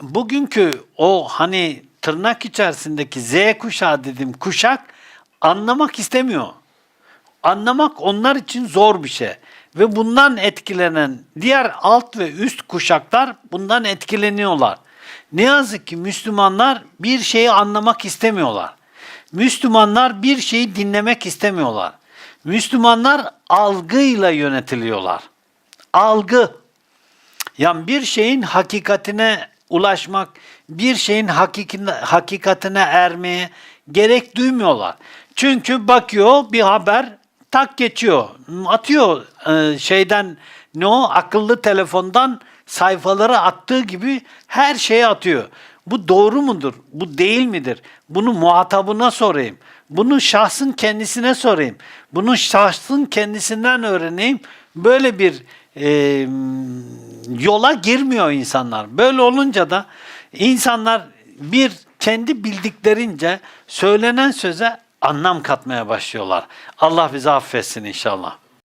bugünkü o hani tırnak içerisindeki Z kuşağı dedim kuşak anlamak istemiyor. Anlamak onlar için zor bir şey. Ve bundan etkilenen diğer alt ve üst kuşaklar bundan etkileniyorlar. Ne yazık ki Müslümanlar bir şeyi anlamak istemiyorlar. Müslümanlar bir şeyi dinlemek istemiyorlar. Müslümanlar algıyla yönetiliyorlar. Algı. Yani bir şeyin hakikatine ulaşmak, bir şeyin hakikine, hakikatine ermeye gerek duymuyorlar. Çünkü bakıyor bir haber tak geçiyor. Atıyor e, şeyden ne o akıllı telefondan sayfaları attığı gibi her şeyi atıyor. Bu doğru mudur? Bu değil midir? Bunu muhatabına sorayım. Bunu şahsın kendisine sorayım. Bunu şahsın kendisinden öğreneyim. Böyle bir e, yola girmiyor insanlar. Böyle olunca da insanlar bir kendi bildiklerince söylenen söze anlam katmaya başlıyorlar. Allah bizi affetsin inşallah.